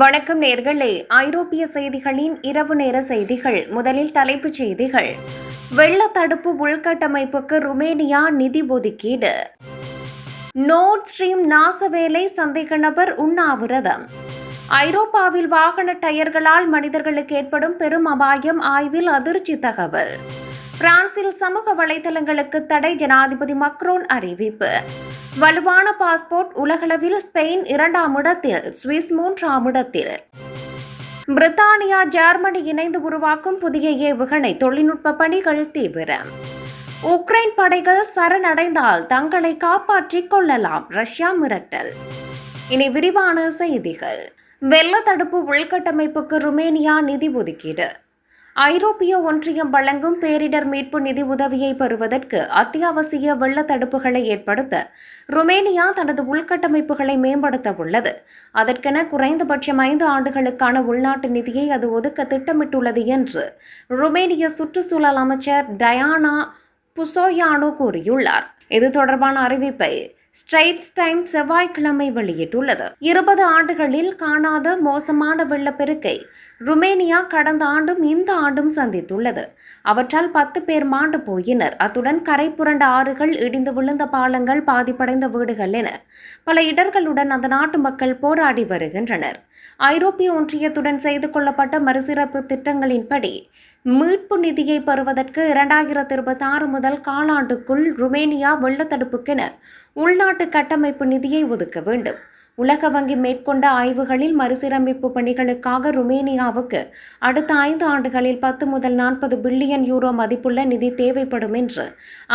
வணக்கம் நேர்களே. ஐரோப்பிய செய்திகளின் இரவு நேர செய்திகள் முதலில் தலைப்புச் செய்திகள். வெள்ள தடுப்பு உள்கட்டமைப்புக்கு ருமேனியா நிதி ஒதுக்கீடு. நோர்ட் ஸ்ட்ரீம் நாசவேலை சந்தேக நபர் உண்ணாவிரதம். ஐரோப்பாவில் வாகன டயர்களால் மனிதர்களுக்கு ஏற்படும் பெரும் அபாயம் ஆய்வில் அதிர்ச்சி தகவல். பிரான்சில் சமூக வலைதளங்களுக்கு தடை ஜனாதிபதி மக்ரோன் அறிவிப்பு. வலுவான பாஸ்போர்ட் உலகளவில் ஸ்பெயின் இரண்டாம் இடத்தில் சுவிஸ் மூன்றாம் இடத்தில். பிரித்தானியா ஜெர்மனி இணைந்து உருவாக்கும் புதிய ஏவுகணை தொழில்நுட்ப பணிகள் தீவிரம். உக்ரைன் படைகள் சரணடைந்தால் தங்களை காப்பாற்றிக் கொள்ளலாம் ரஷ்யா மிரட்டல். இனி விரிவான செய்திகள். வெள்ள தடுப்பு உள்கட்டமைப்புக்கு ருமேனியா நிதி ஒதுக்கீடு. ஐரோப்பிய ஒன்றியம் வழங்கும் பேரிடர் மீட்பு நிதி உதவியை பெறுவதற்கு அத்தியாவசிய வெள்ள தடுப்புகளை ஏற்படுத்த ருமேனியா தனது உள்கட்டமைப்புகளை மேம்படுத்த உள்ளது. அதற்கென குறைந்தபட்சம் ஐந்து ஆண்டுகளுக்கான உள்நாட்டு நிதியை அது ஒதுக்க திட்டமிட்டுள்ளது என்று ருமேனிய சுற்றுச்சூழல் அமைச்சர் டயானா புசோயானோ கூறியுள்ளார். இது தொடர்பான அறிவிப்பை ஸ்ட்ரைட்ஸ் டைம் செவ்வாய்க்கிழமை வெளியிட்டுள்ளது. இருபது ஆண்டுகளில் காணாத மோசமான வெள்ளப்பெருக்கை ருமேனியா கடந்த ஆண்டும் இந்த ஆண்டும் சந்தித்துள்ளது. அவற்றால் பத்து பேர் மாண்டு போயினர். அத்துடன் கரை புரண்ட ஆறுகள் இடிந்து விழுந்த பாலங்கள் பாதிப்படைந்த வீடுகள் என பல இடர்களுடன் அந்த நாட்டு மக்கள் போராடி வருகின்றனர். ஐரோப்பிய ஒன்றியத்துடன் செய்து கொள்ளப்பட்ட மறுசீரமைப்பு திட்டங்களின்படி மீட்பு நிதியை பெறுவதற்கு இரண்டாயிரத்தி இருபத்தி ஆறு முதல் காலாண்டுக்குள் ருமேனியா வெள்ளத்தடுப்புக்கென உள்நாட்டு கட்டமைப்பு நிதியை ஒதுக்க வேண்டும். உலக வங்கி மேற்கொண்ட ஆய்வுகளில் மறுசீரமைப்பு பணிகளுக்காக ருமேனியாவுக்கு அடுத்த ஐந்து ஆண்டுகளில் பத்து முதல் நாற்பது பில்லியன் யூரோ மதிப்புள்ள நிதி தேவைப்படும் என்று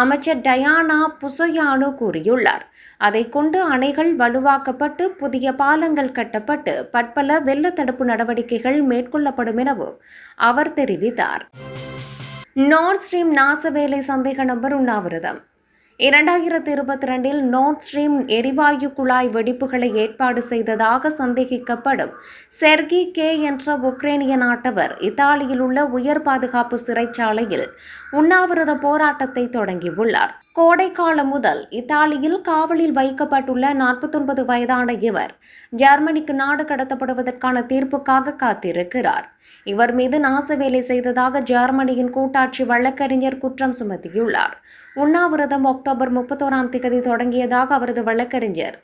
அமைச்சர் டயானா புசோயானோ கூறியுள்ளார். அதை கொண்டு அணைகள் வலுவாக்கப்பட்டு புதிய பாலங்கள் கட்டப்பட்டு பற்பல வெள்ள தடுப்பு நடவடிக்கைகள் மேற்கொள்ளப்படும் எனவும் அவர் தெரிவித்தார். நார்த் ஸ்ட்ரீம் நாசவேலை சந்தேக நபர் உண்ணாவிரதம். இரண்டாயிரத்தி இருபத்தி ரெண்டில் நோர்த் ஸ்ட்ரீம் எரிவாயு குழாய் வெடிப்புகளை ஏற்பாடு செய்ததாக சந்தேகிக்கப்படும். செர்கி கே என்ற உக்ரைனிய நாட்டவர் இத்தாலியில் உள்ள உயர் பாதுகாப்பு சிறைச்சாலையில் உண்ணாவிரத போராட்டத்தை தொடங்கியுள்ளார். கோடைக்காலம் முதல் இத்தாலியில் காவலில் வைக்கப்பட்டுள்ள நாற்பத்தொன்பது வயதான இவர் ஜெர்மனிக்கு நாடு கடத்தப்படுவதற்கான தீர்ப்புக்காக காத்திருக்கிறார். இவர் மீது நாசவேலை செய்ததாக ஜெர்மனியின் கூட்டாட்சி வழக்கறிஞர் குற்றம் சுமத்தியுள்ளார். உண்ணாவிரதம் அக்டோபர் முப்பத்தோராம் தேதி தொடங்கியதாக அவரது வழக்கறிஞர்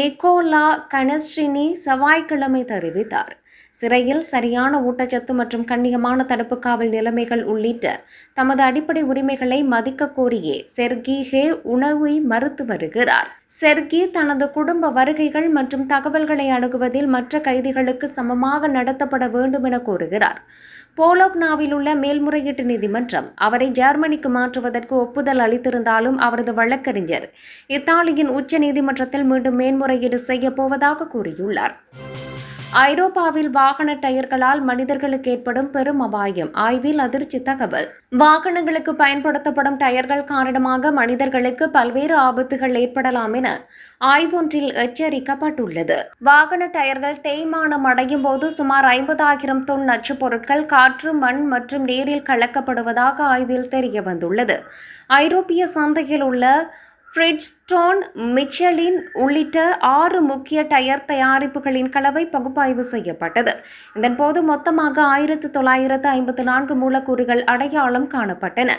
நிக்கோலா கனஸ்ட்ரினி செவ்வாய்க்கிழமை தெரிவித்தார். சிறையில் சரியான ஊட்டச்சத்து மற்றும் கண்ணியமான தடுப்பு காவல் நிலைமைகள் உள்ளிட்ட தமது அடிப்படை உரிமைகளை மதிக்க கோரியே செர்கி ஹே உணவை மறுத்து வருகிறார். செர்கி தனது குடும்ப வருகைகள் மற்றும் தகவல்களை அணுகுவதில் மற்ற கைதிகளுக்கு சமமாக நடத்தப்பட வேண்டும் என கூறுகிறார் போலோக்னாவில் உள்ள மேல்முறையீட்டு நீதிமன்றம் அவரை ஜெர்மனிக்கு மாற்றுவதற்கு ஒப்புதல் அளித்திருந்தாலும் அவரது வழக்கறிஞர் இத்தாலியின் உச்ச நீதிமன்றத்தில் மீண்டும் மேன்முறையீடு செய்யப்போவதாக கூறியுள்ளார். ஐரோப்பாவில் வாகன டயர்களால் மனிதர்களுக்கு ஏற்படும் பெரும் அபாயம். ஆய்வில் அதிர்ச்சி தகவல். வாகனங்களுக்கு பயன்படுத்தப்படும் டயர்கள் காரணமாக மனிதர்களுக்கு பல்வேறு ஆபத்துகள் ஏற்படலாம் என ஆய்வொன்றில் எச்சரிக்கப்பட்டுள்ளது. வாகன டயர்கள் தேய்மானம் அடையும் போது சுமார் ஐம்பதாயிரம் தொன் நச்சுப் பொருட்கள் காற்று மண் மற்றும் நீரில் கலக்கப்படுவதாக ஆய்வில் தெரிய வந்துள்ளது ஐரோப்பிய சந்தையில் உள்ள ஃப்ரிட்ஜ்ஸ்டோன் மிச்சலின் உள்ளிட்ட ஆறு முக்கிய டயர் தயாரிப்புகளின் கலவை பகுப்பாய்வு செய்யப்பட்டது. இதன்போது மொத்தமாக ஆயிரத்து தொள்ளாயிரத்து ஐம்பத்து நான்கு மூலக்கூறுகள் அடையாளம் காணப்பட்டன.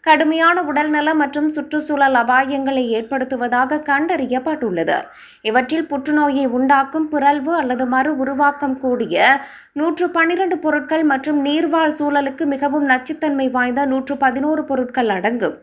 கடுமையான உடல்நலம் மற்றும் சுற்றுச்சூழல் அபாயங்களை ஏற்படுத்துவதாக கண்டறியப்பட்டுள்ளது. இவற்றில் புற்றுநோயை உண்டாக்கும் பிறழ்வு அல்லது மறு உருவாக்கம் கூடிய நூற்று பன்னிரண்டு பொருட்கள் மற்றும் நீர்வாழ் சூழலுக்கு மிகவும் நச்சுத்தன்மை வாய்ந்த நூற்று பதினோரு பொருட்கள் அடங்கும்.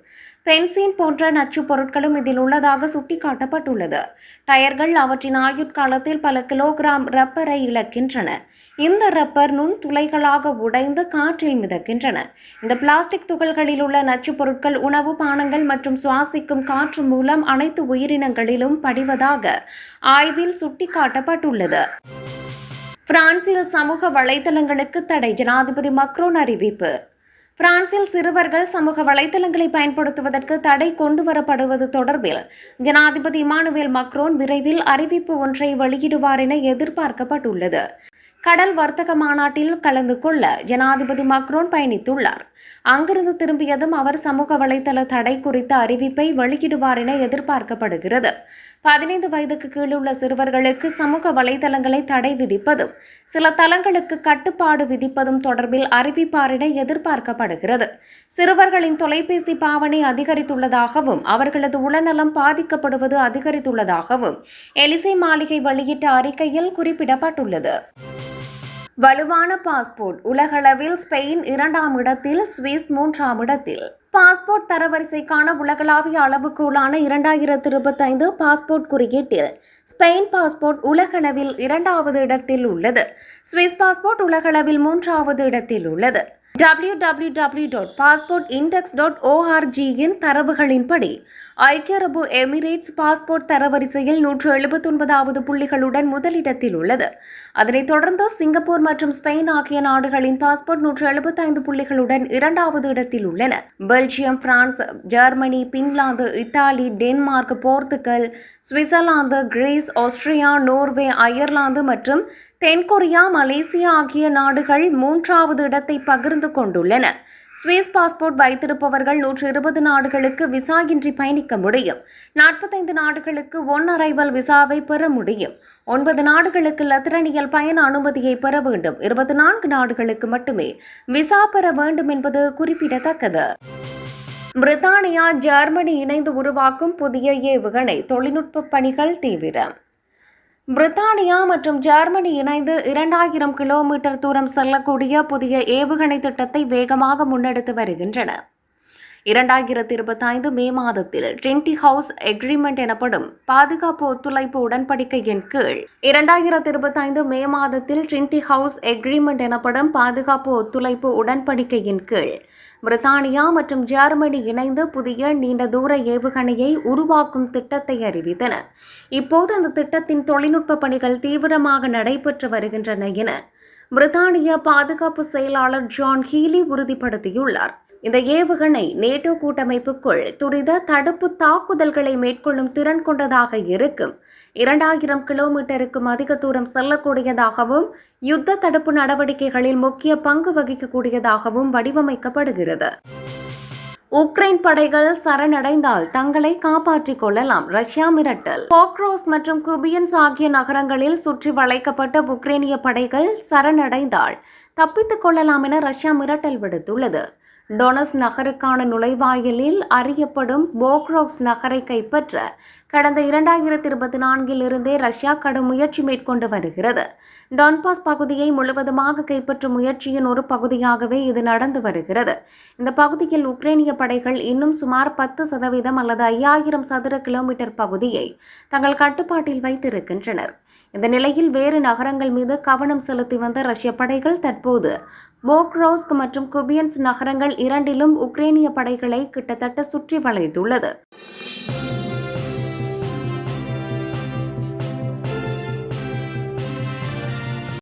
பென்சின் போன்ற நச்சு பொருட்களும் இதில் உள்ளதாக சுட்டிக்காட்டப்பட்டுள்ளது. டயர்கள் அவற்றின் ஆயுட்காலத்தில் பல கிலோகிராம் ரப்பரை இழக்கின்றன. இந்த ரப்பர் நுண் துளைகளாக உடைந்து காற்றில் மிதக்கின்றன. இந்த பிளாஸ்டிக் துகள்களில் உள்ள நச்சு பொருட்கள் உணவு பானங்கள் மற்றும் சுவாசிக்கும் காற்று மூலம் அனைத்து உயிரினங்களிலும் படிவதாக ஆய்வில் சுட்டிக்காட்டப்பட்டுள்ளது. பிரான்சில் சமூக வலைதளங்களுக்கு தடை ஜனாதிபதி மக்ரோன் அறிவிப்பு. பிரான்சில் சிறுவர்கள் சமூக வலைதளங்களை பயன்படுத்துவதற்கு தடை கொண்டு வரப்படுவது தொடர்பில் ஜனாதிபதி இமானுவேல் மக்ரோன் விரைவில் அறிவிப்பு ஒன்றை வெளியிடுவார் என எதிர்பார்க்கப்பட்டுள்ளது. கடல் வர்த்தக மாநாட்டில் கலந்து கொள்ள ஜனாதிபதி மக்ரோன் பயணித்துள்ளார். அங்கிருந்து திரும்பியதும் அவர் சமூக வலைதள தடை குறித்த அறிவிப்பை வெளியிடுவார் என எதிர்பார்க்கப்படுகிறது. பதினைந்து வயதுக்கு கீழுள்ள சிறுவர்களுக்கு சமூக வலைதளங்களை தடை விதிப்பதும் சில தளங்களுக்கு கட்டுப்பாடு விதிப்பதும் தொடர்பில் அறிவிப்பார் என எதிர்பார்க்கப்படுகிறது. சிறுவர்களின் தொலைபேசி பாவனை அதிகரித்துள்ளதாகவும் அவர்களது உளநலம் பாதிக்கப்படுவது அதிகரித்துள்ளதாகவும் எலிசை மாளிகை வெளியிட்ட அறிக்கையில் குறிப்பிடப்பட்டுள்ளது. வலுவான பாஸ்போர்ட். உலகளவில் ஸ்பெயின் இரண்டாம் இடத்தில் சுவிஸ் மூன்றாம் இடத்தில். பாஸ்போர்ட் தரவரிசைக்கான உலகளாவிய அளவுகோலான இரண்டாயிரத்து இருபத்தைந்து பாஸ்போர்ட் குறியீட்டில் ஸ்பெயின் பாஸ்போர்ட் உலகளவில் இரண்டாவது இடத்தில் உள்ளது. சுவிஸ் பாஸ்போர்ட் உலகளவில் மூன்றாவது இடத்தில் உள்ளது. W W W dot passport index dot ஓஆர்ஜியின் தரவுகளின்படி ஐக்கிய அரபு எமிரேட்ஸ் பாஸ்போர்ட் தரவரிசையில் நூற்று எழுபத்தொன்பதாவது புள்ளிகளுடன் முதலிடத்தில் உள்ளது. அதனைத் தொடர்ந்து சிங்கப்பூர் மற்றும் ஸ்பெயின் ஆகிய நாடுகளின் பாஸ்போர்ட் நூற்று எழுபத்தைந்து புள்ளிகளுடன் இரண்டாவது இடத்தில் உள்ளன. Belgium France Germany Finland Italy Denmark Portugal Switzerland Greece Austria Norway Ireland மற்றும் தென்கொரியா மலேசியா ஆகிய நாடுகள் மூன்றாவது இடத்தை பகிர்ந்து கொண்டுள்ளன. சுவிஸ் பாஸ்போர்ட் வைத்திருப்பவர்கள் நூற்று இருபது நாடுகளுக்கு விசா இன்றி பயணிக்க முடியும். நாற்பத்தைந்து நாடுகளுக்கு ஒன் அரைவல் விசாவை பெற முடியும். ஒன்பது நாடுகளுக்கு லத்திரனியல் பயண அனுமதியை பெற வேண்டும். இருபத்தி நான்கு நாடுகளுக்கு மட்டுமே விசா பெற வேண்டும் என்பது குறிப்பிடத்தக்கது. பிரித்தானியா ஜெர்மனி இணைந்து உருவாக்கும் புதிய ஏவுகணை தொழில்நுட்ப பணிகள் தீவிரம். பிரித்தானியா மற்றும் ஜெர்மனி இணைந்து இரண்டாயிரம் கிலோமீட்டர் தூரம் செல்லக்கூடிய புதிய ஏவுகணை திட்டத்தை வேகமாக முன்னெடுத்து வருகின்றன. இரண்டாயிரத்தி இருபத்தைந்து மே மாதத்தில் ட்ரின்டி ஹவுஸ் எக்ரிமெண்ட் எனப்படும் பாதுகாப்பு ஒத்துழைப்பு உடன்படிக்கையின் கீழ் இரண்டாயிரத்தி இருபத்தைந்து மே மாதத்தில் ட்ரின்டி ஹவுஸ் எக்ரிமெண்ட் எனப்படும் பாதுகாப்பு ஒத்துழைப்பு உடன்படிக்கையின் கீழ் பிரித்தானியா மற்றும் ஜெர்மனி இணைந்து புதிய நீண்ட தூர ஏவுகணையை உருவாக்கும் திட்டத்தை அறிவித்தன. இப்போது அந்த திட்டத்தின் தொழில்நுட்ப பணிகள் தீவிரமாக நடைபெற்று வருகின்றன என பிரித்தானிய பாதுகாப்பு செயலாளர் ஜான் ஹீலி உறுதிப்படுத்தியுள்ளார். இந்த ஏவுகணை நேட்டோ கூட்டமைப்புக்குள் துரித தடுப்பு தாக்குதல்களை மேற்கொள்ளும் திறன் கொண்டதாக இருக்கும். இரண்டாயிரம் கிலோமீட்டருக்கும் அதிக தூரம் செல்லக்கூடியதாகவும் யுத்த தடுப்பு நடவடிக்கைகளில் முக்கிய பங்கு வகிக்கக்கூடியதாகவும் வடிவமைக்கப்படுகிறது. உக்ரைன் படைகள் சரணடைந்தால் தங்களை காப்பாற்றிக் கொள்ளலாம். ரஷ்யா மிரட்டல். போக்ரோஸ் மற்றும் குபியன்ஸ் ஆகிய நகரங்களில் சுற்றி வளைக்கப்பட்ட உக்ரைனிய படைகள் சரணடைந்தால் தப்பித்துக் கொள்ளலாம் என ரஷ்யா மிரட்டல் விடுத்துள்ளது. டொனஸ் நகருக்கான நுழைவாயிலில் அறியப்படும் போக்ரோக்ஸ் நகரை கைப்பற்ற கடந்த இரண்டாயிரத்தி இருபத்தி நான்கில் இருந்தே ரஷ்யா கடும் முயற்சி மேற்கொண்டு வருகிறது. டான்பாஸ் பகுதியை முழுவதுமாக கைப்பற்றும் முயற்சியின் ஒரு பகுதியாகவே இது நடந்து வருகிறது. இந்த பகுதியில் உக்ரைனிய படைகள் இன்னும் சுமார் பத்து சதவீதம் அல்லது ஐயாயிரம் சதுர கிலோமீட்டர் பகுதியை தங்கள் கட்டுப்பாட்டில் வைத்திருக்கின்றனர். இந்த நிலையில் வேறு நகரங்கள் மீது கவனம் செலுத்தி வந்த ரஷ்ய படைகள் தற்போது போக்ரோஸ்க் மற்றும் குபியன்ஸ் நகரங்கள் இரண்டிலும் உக்ரைனிய படைகளை கிட்டத்தட்ட சுற்றி வளைத்துள்ளது.